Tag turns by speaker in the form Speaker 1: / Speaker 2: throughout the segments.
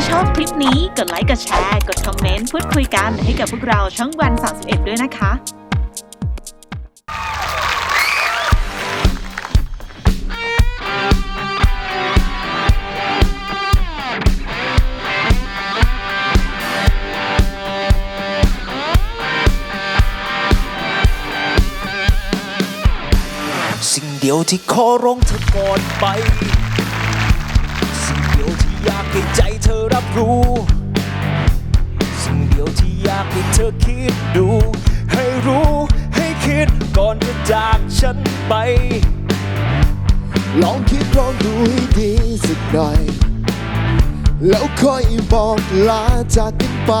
Speaker 1: าชอบคลิปนี้กดไลค์กดแชร์กดคอมเมนต์พูดคุยกันให้กับพวกเราช่องวัน 31 ด้วยนะคะ
Speaker 2: สิ่งเดียวที่ขอร้องเธอก่อนไป อยากให้ใจเธอรับรู้ สิ่งเดียวที่อยากให้เธอคิดดู ให้รู้ให้คิดก่อนจะจากฉันไป
Speaker 3: ลองคิดลองดูให้ดีสักหน่อย แล้วค่อยบอกลาจากกันไป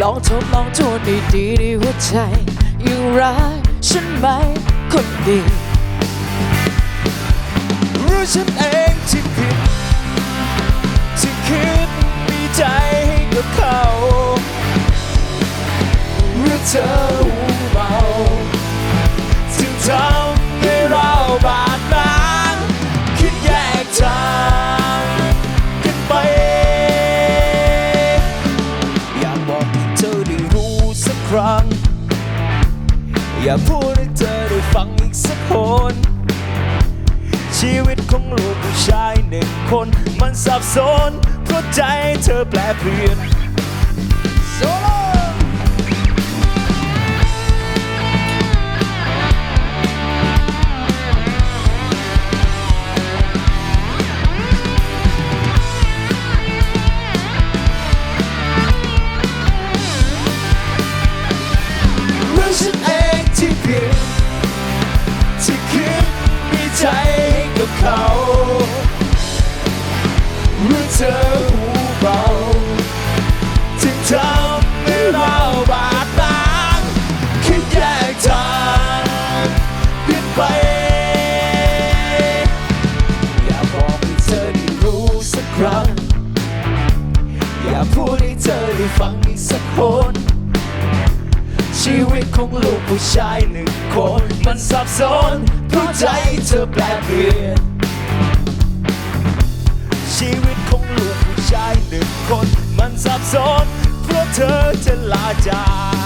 Speaker 4: ลองทบลองทวนดีดีๆในหัวใจยังรักฉันไหมคนดี
Speaker 2: รือฉันเอง เธอหูเบาถึงทำให้เราบาดหมางคิดแยกทางกันไป อยากบอกให้เธอได้รู้สักครั้ง อยากพูดให้เธอได้ฟังอีกสักคนชีวิตของลูกผู้ชายหนึ่งคน มันสับสนเพราะใจเธอแปลเปลี่ยน ฉันเองที่ผิดที่คิดมีใจให้กับเขาหรือเธอหูเบาที่ทำให้เราบาดหมางคิดแยกทางเปลี่ยนไป อยากบอกให้เธอได้รู้สักครั้ง อยากพูดให้เธอได้ฟังอีกสักคน ชีวิตของลูกผู้ชายหนึ่งคน มันสับสนเพราะใจเธอแปลเปลี่ยน ชีวิตของลูกผู้ชายหนึ่งคน มันสับสนเพราะเธอจะลาจาก